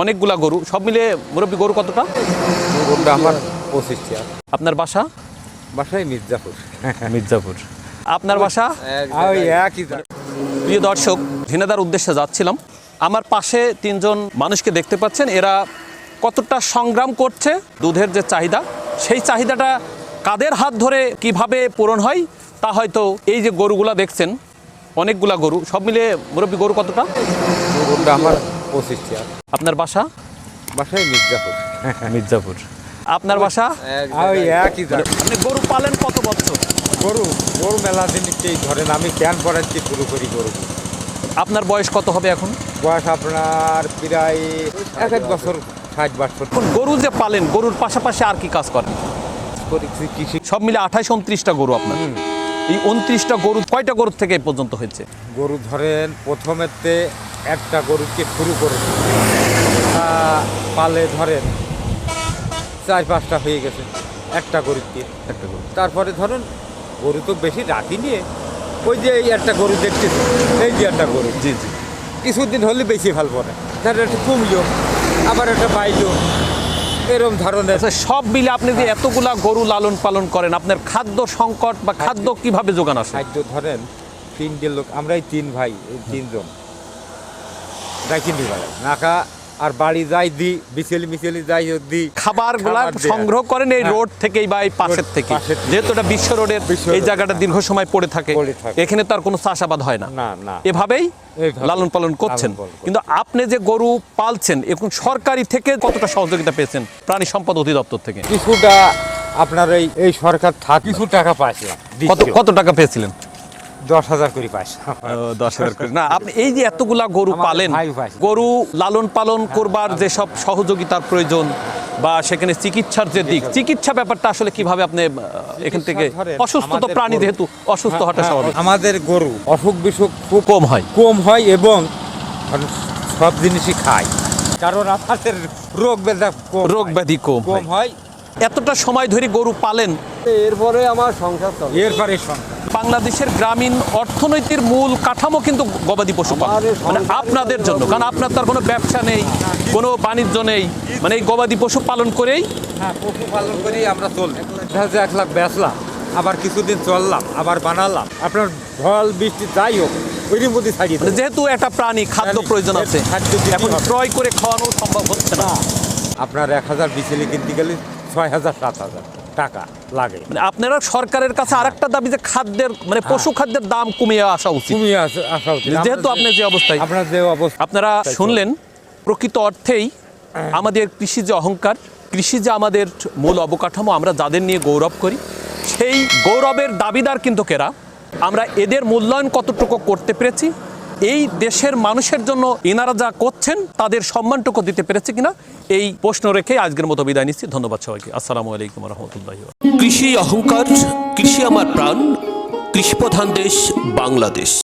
অনেকগুলা গরু সব মিলে মুরব্বী গরু কতটা? গরুটা আমার পঁচিশটি আর আপনার বাসা? বাসায় মির্জাপুর। মির্জাপুর। আপনার বাসা? একই প্রিয় দর্শক ঝিনাদার উদ্দেশ্যে যাচ্ছিলাম। আমার পাশে তিনজন মানুষকে দেখতে পাচ্ছেন এরা কতটা সংগ্রাম করছে দুধের যে চাহিদা সেই চাহিদাটা কাদের হাত ধরে কীভাবে পূরণ হয় তা হয়তো এই যে গরুগুলা দেখছেন অনেকগুলা গরু সব মিলে মুরব্বী গরু কতটা? গরুটা আমার আপনার বাসা? বাসায় মির্জাপুর। মির্জাপুর। আপনার বাসা? ওই একই জায়গা। আপনি গরু পালেন কত বছর? গরু গরু মেলা জিনিসকেই ধরেন আমি ক্যান পড়াচ্ছি শুরু করি গরু। আপনার বয়স কত হবে এখন? বয়স আপনার প্রায় এক এক বছর ষাট বছর। গরু যে পালেন গরুর পাশাপাশি আর কি কাজ করেন? কৃষি। সব মিলে আঠাশ উনত্রিশটা গরু আপনার। এই উনত্রিশটা গরু কয়টা গরু থেকে পর্যন্ত হয়েছে? গরু ধরেন প্রথমেতে একটা গরুকে শুরু করে পালে ধরেন চার পাঁচটা হয়ে গেছে একটা গরুকে। একটা গরু। তারপরে ধরুন গরু তো বেশি রাখি নিয়ে ওই যে এই একটা গরু দেখতেছি এই যে একটা গরু। জি জি। কিছুদিন হলে বেশি ভালো পড়ে। তার একটা কমলো আবার একটা বাইলো এরম ধরনের। আচ্ছা সব মিলে আপনি যে এতগুলা গরু লালন পালন করেন আপনার খাদ্য সংকট বা খাদ্য কীভাবে যোগান আসে? খাদ্য ধরেন তিনটে লোক আমরাই তিন ভাই এই তিনজন। ডাকিনি ভাই। নাকা আর বাড়ি যাই দি বিচেলি মিচেলি যাই দি খাবারগুলা সংগ্রহ করেন এই হ্যাঁ। রোড থেকেই বা এই পাশের থেকে। যেহেতু এটা বিশ্ব রোডের এই জায়গাটা। দীর্ঘ সময় পড়ে থাকে। এখানে তার কোনো চাষাবাদ হয় না। না না। এভাবেই লালন পালন করছেন। কিন্তু আপনি যে গরু পালছেন এখন সরকারি থেকে কতটা সহযোগিতা পেয়েছেন প্রাণী সম্পদ অধিদপ্তর থেকে? কিছুটা আপনার এই এই সরকার থাক কিছু টাকা পাইছিলাম কত কত টাকা পেয়েছিলেন? দশ হাজার করে পাইছিলাম দশ হাজার করে। না আপনি এই যে এতগুলা গরু পালেন। গরু লালন পালন করবার যেসব সহযোগিতার প্রয়োজন বা সেখানে চিকিৎসার যে দিক চিকিৎসা। ব্যাপারটা আসলে কীভাবে আপনি এখান থেকে অসুস্থ তো আমাদের প্রাণী গরু- যেহেতু অসুস্থ হ্যাঁ, হওয়াটা হ্যাঁ, স্বাভাবিক। আমাদের গরু অসুখ বিসুখ খুব কম হয়। কম হয় এবং সব জিনিসই খায়। কারণ আমাদের রোগ ব্যাধা রোগ ব্যাধি কম কম হয়। হয়। এতটা সময় ধরে গরু পালেন? এরপরে আমার সংসার চলে। এরপরে সংসার। বাংলাদেশের গ্রামীণ অর্থনীতির মূল কাঠামো কিন্তু গবাদি পশু পালন। মানে আপনাদের জন্য কারণ আপনার তার কোনো ব্যবসা নেই কোনো বাণিজ্য নেই। মানে এই গবাদি পশু পালন করেই হ্যাঁ পশুপালন করেই আমরা চলি। এক লাখ বেচলাম আবার কিছুদিন চললাম আবার বানালাম। আপনার ঢল বৃষ্টি যাই হোক ওইটির মধ্যে ছাড়িয়ে মানে যেহেতু একটা প্রাণী খাদ্য প্রয়োজন আছে এখন ক্রয় করে খাওয়ানো সম্ভব হচ্ছে না আপনার এক হাজার বিচেলি কিনতে গেলে ছয় হাজার সাত হাজার। টাকা লাগে। মানে আপনারা সরকারের কাছে আরেকটা দাবি যে খাদ্যের মানে পশু খাদ্যের দাম কমিয়ে আসা উচিত। তুমি আস- উচিত। যেহেতু আপনি যে অবস্থায় আপনার যে অবস্থা আপনারা শুনলেন প্রকৃত অর্থেই আমাদের কৃষি যে অহংকার কৃষি যে আমাদের মূল অবকাঠামো আমরা যাদের নিয়ে গৌরব করি সেই গৌরবের দাবিদার কিন্তু কেরা? আমরা এদের মূল্যায়ন কতটুকু করতে পেরেছি? এই দেশের মানুষের জন্য এনারা যা করছেন তাদের সম্মানটুকু দিতে পেরেছে কিনা? এই প্রশ্ন রেখে আজকের মতো বিদায় নিচ্ছি। ধন্যবাদ সবাইকে। আসসালামু আলাইকুম রহমতুল্লাহ কৃষি অহংকার, কৃষি আমার প্রাণ, কৃষিপ্রধান দেশ বাংলাদেশ।